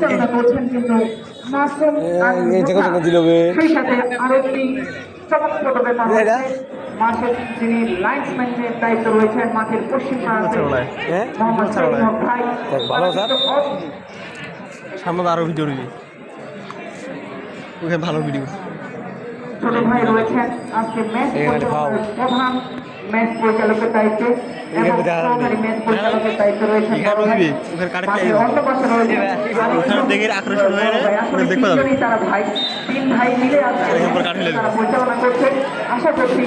পরিচালনা করছেন কিন্তু মাসুম। সেই সাথে আরও একটি চমকপ্রদ ব্যাপার যিনি লাইন্সম্যানের দায়িত্ব রয়েছেন মাঠের পশ্চিম প্রান্তে? মোহাম্মদ ভাই। সামনে আরও ভিডিও রইবে ওখানে ভালো ভিডিও ছোট ভাই রয়েছেন আজকে ম্যাচ প্রধান। ম্যাচ পরিচালকের দায়িত্বে এবং সহকারী ম্যাচ পরিচালকের দায়িত্বে রয়েছেন তারা ভাই। তিন ভাই মিলে আজকে তারা পরিচালনা আশা করছি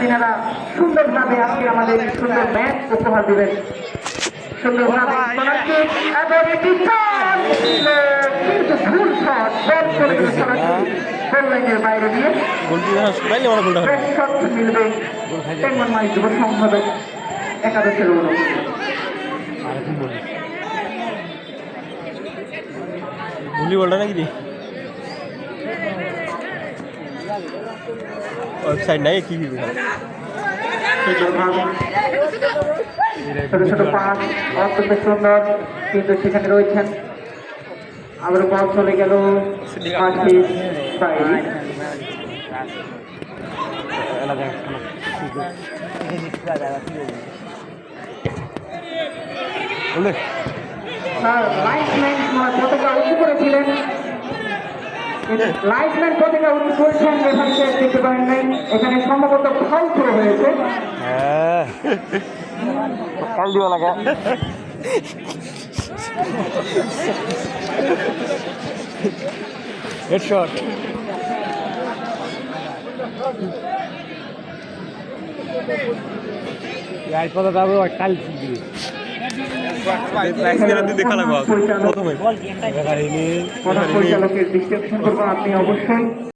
তিনারা সুন্দরভাবে আজকে আমাদের সুন্দর ম্যাচ উপহার দেবেন। সুন্দরভাবে এবং কিন্তু ভুল শট বল গেল সোনাক্ষী গোল লাইনের বাইরে দিয়ে গোলটি পাইলে আমার গোলটা হবে। ফ্রেশ শট মিলবে। টেঙ্গন মাই যুব সংসদের একাদশের অনুমতি আর কি বলি। গুলি বলটা নাকি ওয়েবসাইট নাই কি কি ছোট ছোট পাঁচ। অত্যন্ত সুন্দর। কিন্তু সেখানে রয়েছেন। আবার বল চলে গেল। পতাকা উঁচু করেছিলেন। লাইফম্যান পতাকা উঁচু করেছেন রেফারিকে দেখতে পারেন নাই। এখানে সম্ভবত ফাউল করে হয়েছে। হ্যাঁ। দিবা লাগা ইয়ার পরে যাব কাল দিবি দেখা লাগবে প্রথমে পরিচালকের দৃষ্টি আকর্ষণ আপনি অবশ্যই।